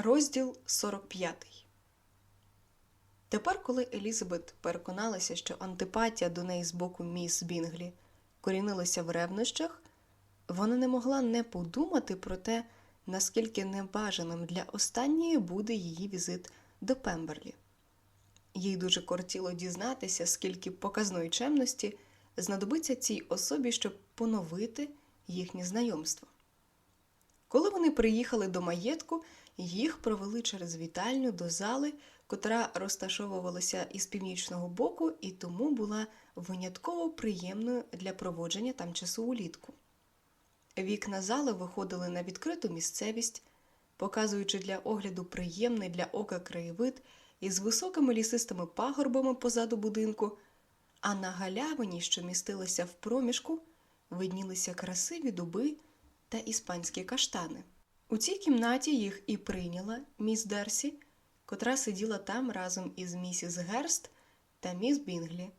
Розділ 45 Тепер, коли Елізабет переконалася, що антипатія до неї з боку міс Бінглі корінилася в ревнощах, вона не могла не подумати про те, наскільки небажаним для останньої буде її візит до Пемберлі. Їй дуже кортіло дізнатися, скільки показної чемності знадобиться цій особі, щоб поновити їхнє знайомство. Коли вони приїхали до маєтку, їх провели через вітальню до зали, котра розташовувалася із північного боку і тому була винятково приємною для проводження там часу улітку. Вікна зали виходили на відкриту місцевість, показуючи для огляду приємний для ока краєвид із високими лісистими пагорбами позаду будинку, а на галявині, що містилася в проміжку, виднілися красиві дуби та іспанські каштани. У цій кімнаті їх і прийняла міс Дарсі, котра сиділа там разом із місіс Герст та міс Бінглі,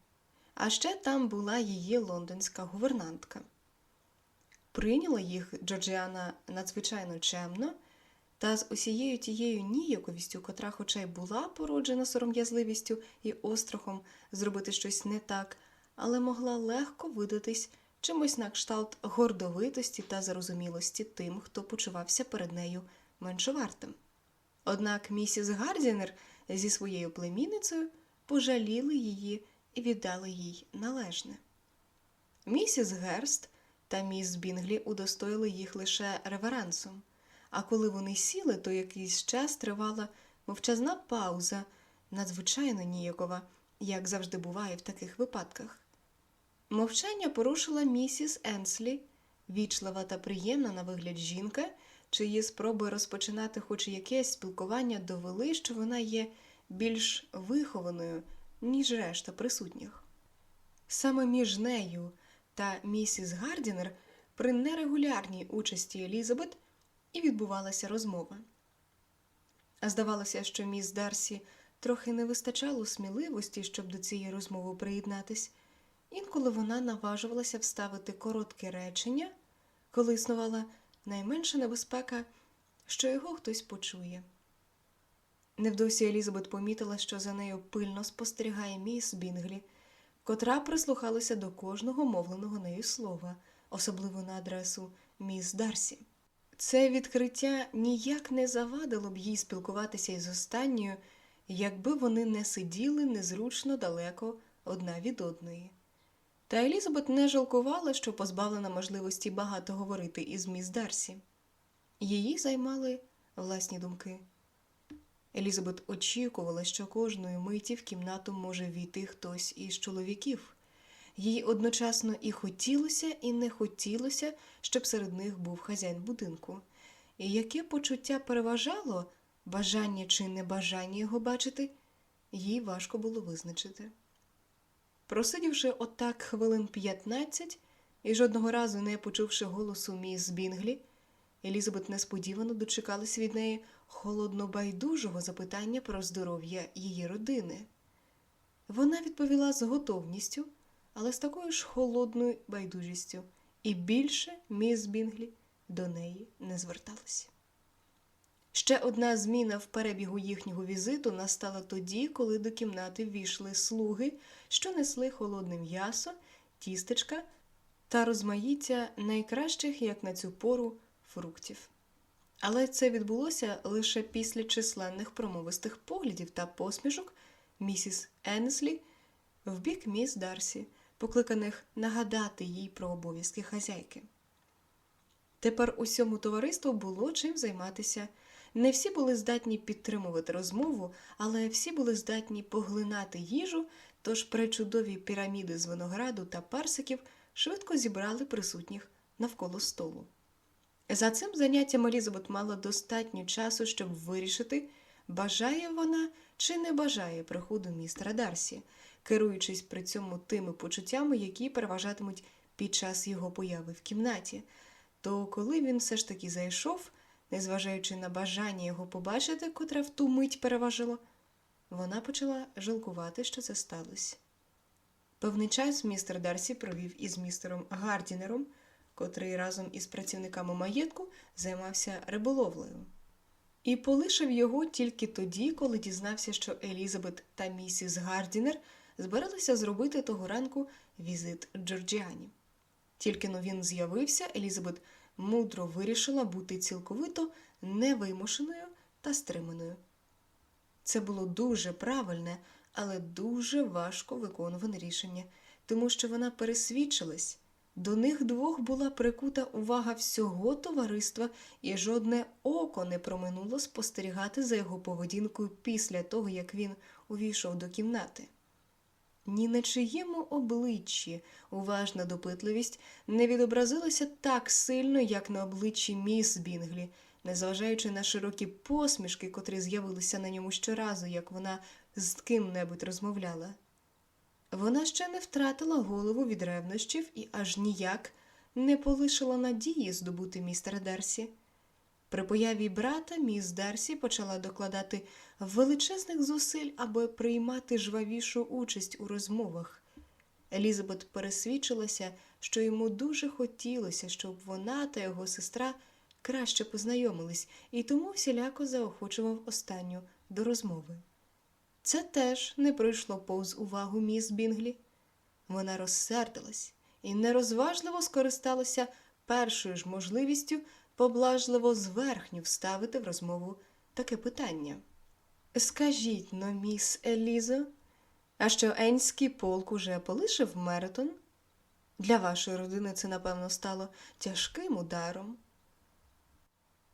а ще там була її лондонська гувернантка. Прийняла їх Джорджіана надзвичайно чемно, та з усією тією ніяковістю, котра хоча й була породжена сором'язливістю і острахом зробити щось не так, але могла легко видатись чимось на кшталт гордовитості та зарозумілості тим, хто почувався перед нею меншовартим. Однак місіс Гардінер зі своєю племінницею пожаліли її і віддали їй належне. Місіс Герст та міс Бінглі удостоїли їх лише реверансом, а коли вони сіли, то якийсь час тривала мовчазна пауза, надзвичайно ніякова, як завжди буває в таких випадках. Мовчання порушила місіс Енслі, вічлива та приємна на вигляд жінка, чиї спроби розпочинати хоч якесь спілкування довели, що вона є більш вихованою, ніж решта присутніх. Саме між нею та місіс Гардінер при нерегулярній участі Елізабет і відбувалася розмова. А здавалося, що міс Дарсі трохи не вистачало сміливості, щоб до цієї розмови приєднатись. Інколи вона наважувалася вставити коротке речення, коли існувала найменша небезпека, що його хтось почує. Невдовзі Елізабет помітила, що за нею пильно спостерігає міс Бінглі, котра прислухалася до кожного мовленого нею слова, особливо на адресу міс Дарсі. Це відкриття ніяк не завадило б їй спілкуватися із останньою, якби вони не сиділи незручно далеко одна від одної. Та Елізабет не жалкувала, що позбавлена можливості багато говорити із міс Дарсі. Її займали власні думки. Елізабет очікувала, що кожної миті в кімнату може війти хтось із чоловіків. Їй одночасно і хотілося, і не хотілося, щоб серед них був хазяїн будинку. І яке почуття переважало бажання чи небажання його бачити, їй важко було визначити. Просидівши отак хвилин п'ятнадцять і жодного разу не почувши голосу міс Бінглі, Елізабет несподівано дочекалась від неї холодно-байдужого запитання про здоров'я її родини. Вона відповіла з готовністю, але з такою ж холодною байдужістю, і більше міс Бінглі до неї не зверталася. Ще одна зміна в перебігу їхнього візиту настала тоді, коли до кімнати ввійшли слуги, що несли холодне м'ясо, тістечка та розмаїття найкращих, як на цю пору, фруктів. Але це відбулося лише після численних промовистих поглядів та посмішок місіс Енслі в бік міс Дарсі, покликаних нагадати їй про обов'язки хазяйки. Тепер усьому товариству було чим займатися. Не всі були здатні підтримувати розмову, але всі були здатні поглинати їжу, тож пречудові піраміди з винограду та персиків швидко зібрали присутніх навколо столу. За цим заняттям Елізабет мала достатньо часу, щоб вирішити, бажає вона чи не бажає приходу містера Дарсі, керуючись при цьому тими почуттями, які переважатимуть під час його появи в кімнаті. То коли він все ж таки зайшов, незважаючи на бажання його побачити, котре в ту мить переважило, вона почала жалкувати, що це сталося. Певний час містер Дарсі провів із містером Гардінером, котрий разом із працівниками маєтку займався риболовлею. і полишив його тільки тоді, коли дізнався, що Елізабет та місіс Гардінер збиралися зробити того ранку візит Джорджіані. Тільки но він з'явився, Елізабет мудро вирішила бути цілковито невимушеною та стриманою. Це було дуже правильне, але дуже важко виконуване рішення, тому що вона пересвідчилась. До них двох була прикута увага всього товариства, і жодне око не проминуло спостерігати за його поведінкою після того, як він увійшов до кімнати. Ні на чиєму обличчі уважна допитливість не відобразилася так сильно, як на обличчі міс Бінглі, незважаючи на широкі посмішки, котрі з'явилися на ньому щоразу, як вона з ким-небудь розмовляла. Вона ще не втратила голову від ревнощів і аж ніяк не полишила надії здобути містера Дарсі. При появі брата міс Дарсі почала докладати величезних зусиль, аби приймати жвавішу участь у розмовах. Елізабет пересвідчилася, що йому дуже хотілося, щоб вона та його сестра краще познайомились, і тому всіляко заохочував останню до розмови. Це теж не пройшло повз увагу міс Бінглі. Вона розсердилась і нерозважливо скористалася першою ж можливістю поблажливо зверхню вставити в розмову таке питання. Скажіть но, міс Елізо, а що Енський полк уже полишив Меритон? Для вашої родини це, напевно, стало тяжким ударом.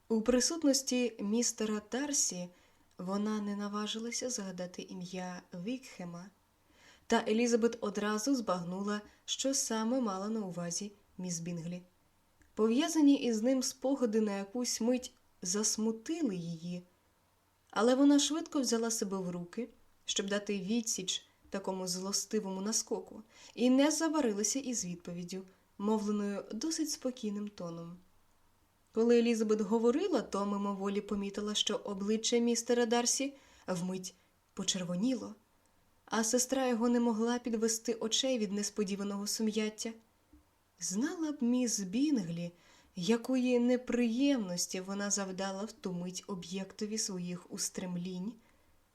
У присутності містера Дарсі вона не наважилася згадати ім'я Вікхема, та Елізабет одразу збагнула, що саме мала на увазі міс Бінглі. Пов'язані із ним спогади на якусь мить засмутили її, але вона швидко взяла себе в руки, щоб дати відсіч такому злостивому наскоку, і не забарилася із відповіддю, мовленою досить спокійним тоном. Коли Елізабет говорила, то мимоволі помітила, що обличчя містера Дарсі вмить почервоніло, а сестра його не могла підвести очей від несподіваного сум'яття. Знала б міс Бінглі, якої неприємності вона завдала в ту мить об'єктові своїх устремлінь,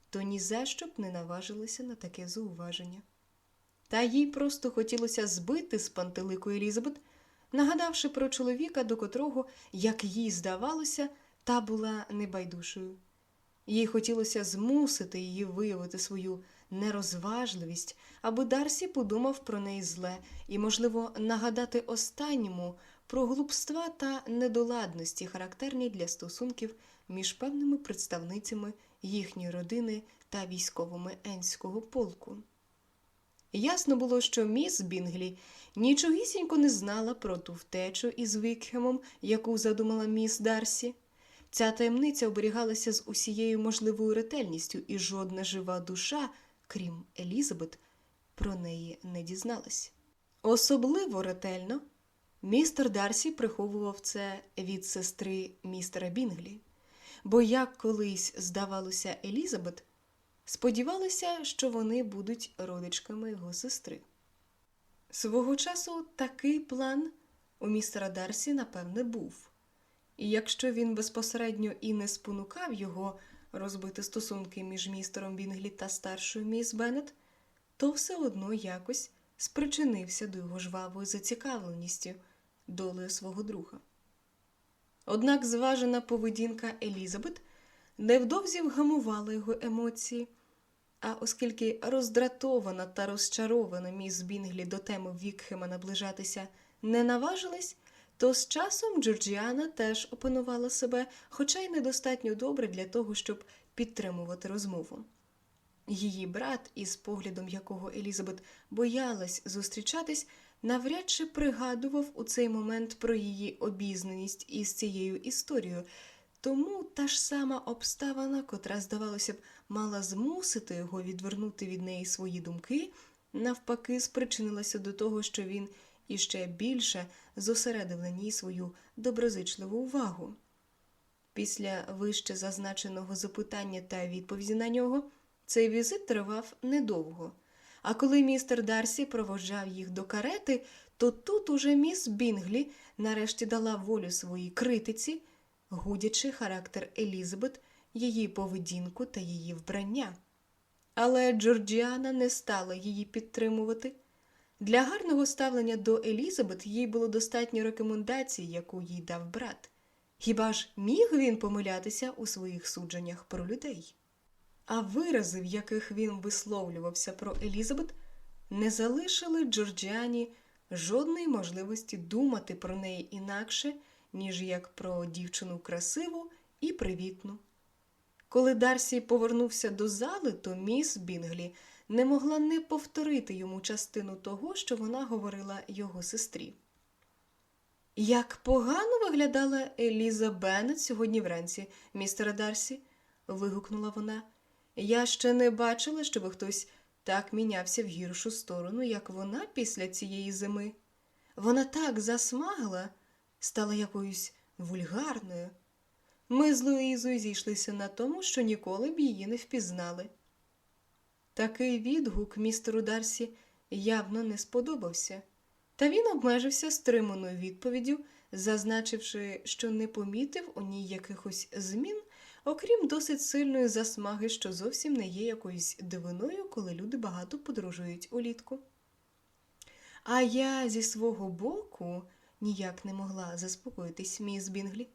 то ні за що б не наважилася на таке зауваження. Та їй просто хотілося збити з пантелику Елізабет, нагадавши про чоловіка, до котрого, як їй здавалося, та була небайдушою. Їй хотілося змусити її виявити свою нерозважливість, аби Дарсі подумав про неї зле і, можливо, нагадати останньому про глупства та недоладності, характерні для стосунків між певними представницями їхньої родини та військовими Енського полку. Ясно було, що міс Бінглі нічогісінько не знала про ту втечу із Вікхемом, яку задумала міс Дарсі. Ця таємниця оберігалася з усією можливою ретельністю, і жодна жива душа, крім Елізабет, про неї не дізналась. Особливо ретельно містер Дарсі приховував це від сестри містера Бінглі, бо як колись здавалося Елізабет, сподівалися, що вони будуть родичками його сестри. Свого часу такий план у містера Дарсі, напевне, був. І якщо він безпосередньо і не спонукав його розбити стосунки між містером Бінглі та старшою міс Беннет, то все одно якось спричинився до його жвавої зацікавленістю долею свого друга. Однак зважена поведінка Елізабет невдовзі вгамувала його емоції, а оскільки роздратована та розчарована міс Бінглі до теми Вікхема наближатися не наважилась, то з часом Джорджіана теж опанувала себе, хоча й недостатньо добре для того, щоб підтримувати розмову. Її брат, із поглядом якого Елізабет боялась зустрічатись, навряд чи пригадував у цей момент про її обізнаність із цією історією, тому та ж сама обставина, котра, здавалося б, мала змусити його відвернути від неї свої думки, навпаки, спричинилася до того, що він іще більше зосередив на ній свою доброзичливу увагу. Після вище зазначеного запитання та відповіді на нього цей візит тривав недовго. А коли містер Дарсі проводжав їх до карети, то тут уже міс Бінглі нарешті дала волю своїй критиці, гудячи характер Елізабет, її поведінку та її вбрання. Але Джорджіана не стала її підтримувати. Для гарного ставлення до Елізабет їй було достатньо рекомендацій, яку їй дав брат. Хіба ж міг він помилятися у своїх судженнях про людей? А вирази, в яких він висловлювався про Елізабет, не залишили Джорджіані жодної можливості думати про неї інакше, ніж як про дівчину красиву і привітну. Коли Дарсі повернувся до зали, то міс Бінглі не могла не повторити йому частину того, що вона говорила його сестрі. Як погано виглядала Еліза Беннет сьогодні вранці, містере Дарсі, вигукнула вона. Я ще не бачила, щоб хтось так мінявся в гіршу сторону, як вона після цієї зими. Вона так засмагла, стала якоюсь вульгарною. Ми з Луїзою зійшлися на тому, що ніколи б її не впізнали. Такий відгук містеру Дарсі явно не сподобався, та він обмежився стриманою відповіддю, зазначивши, що не помітив у ній якихось змін, окрім досить сильної засмаги, що зовсім не є якоюсь дивиною, коли люди багато подорожують улітку. А я зі свого боку ніяк не могла заспокоїтись міс Бінглі.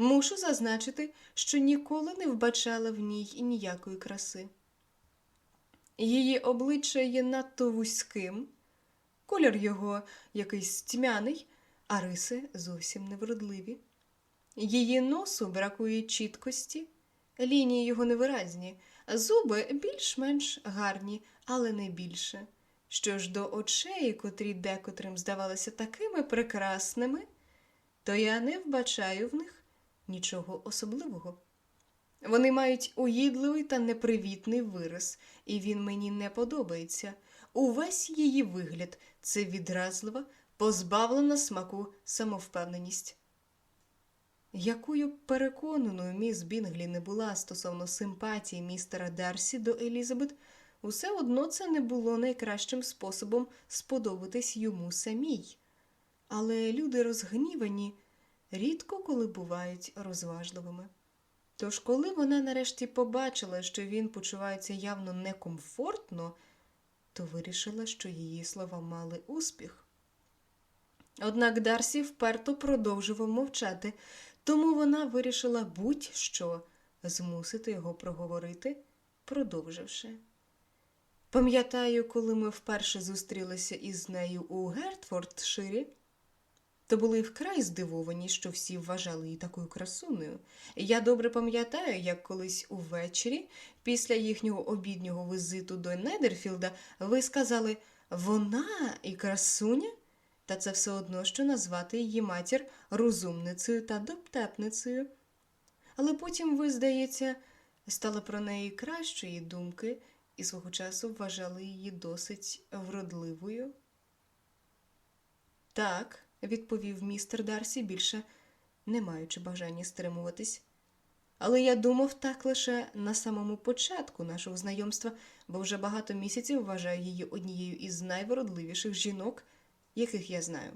Мушу зазначити, що ніколи не вбачала в ній ніякої краси. Її обличчя є надто вузьким, колір його якийсь тьмяний, а риси зовсім невродливі. Її носу бракує чіткості, лінії його невиразні, зуби більш-менш гарні, але не більше. Що ж до очей, котрі декотрим здавалися такими прекрасними, то я не вбачаю в них нічого особливого. Вони мають уїдливий та непривітний вираз, і він мені не подобається. Увесь її вигляд це відразлива, позбавлена смаку самовпевненість. Якою переконаною міс Бінглі не була стосовно симпатії містера Дарсі до Елізабет, усе одно це не було найкращим способом сподобатись йому самій. Але люди розгнівані рідко коли бувають розважливими. Тож, коли вона нарешті побачила, що він почувається явно некомфортно, то вирішила, що її слова мали успіх. Однак Дарсі вперто продовжував мовчати, тому вона вирішила будь-що змусити його проговорити, продовживши. Пам'ятаю, коли ми вперше зустрілися із нею у Гертфордширі, то були вкрай здивовані, що всі вважали її такою красунею. Я добре пам'ятаю, як колись увечері, після їхнього обіднього візиту до Недерфілда, ви сказали вона і красуня? Та це все одно, що назвати її матір розумницею та доптепницею. Але потім ви, здається, стали про неї кращої думки і свого часу вважали її досить вродливою. Так, відповів містер Дарсі, більше не маючи бажання стримуватись. Але я думав так лише на самому початку нашого знайомства, бо вже багато місяців вважаю її однією із найвродливіших жінок, яких я знаю.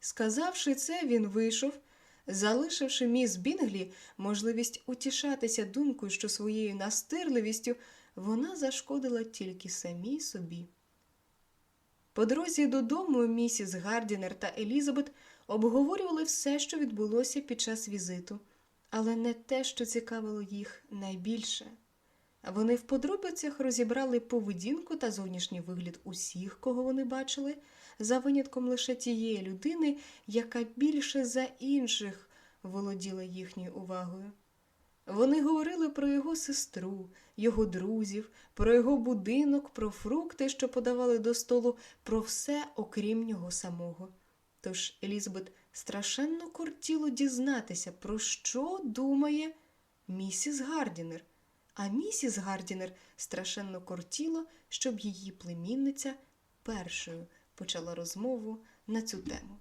Сказавши це, він вийшов, залишивши міс Бінглі можливість утішатися думкою, що своєю настирливістю вона зашкодила тільки самій собі. По дорозі додому місіс Гардінер та Елізабет обговорювали все, що відбулося під час візиту, але не те, що цікавило їх найбільше. Вони в подробицях розібрали поведінку та зовнішній вигляд усіх, кого вони бачили, за винятком лише тієї людини, яка більше за інших володіла їхньою увагою. Вони говорили про його сестру, його друзів, про його будинок, про фрукти, що подавали до столу, про все, окрім нього самого. Тож Елізабет страшенно кортіло дізнатися, про що думає місіс Гардінер, а місіс Гардінер страшенно кортіло, щоб її племінниця першою почала розмову на цю тему.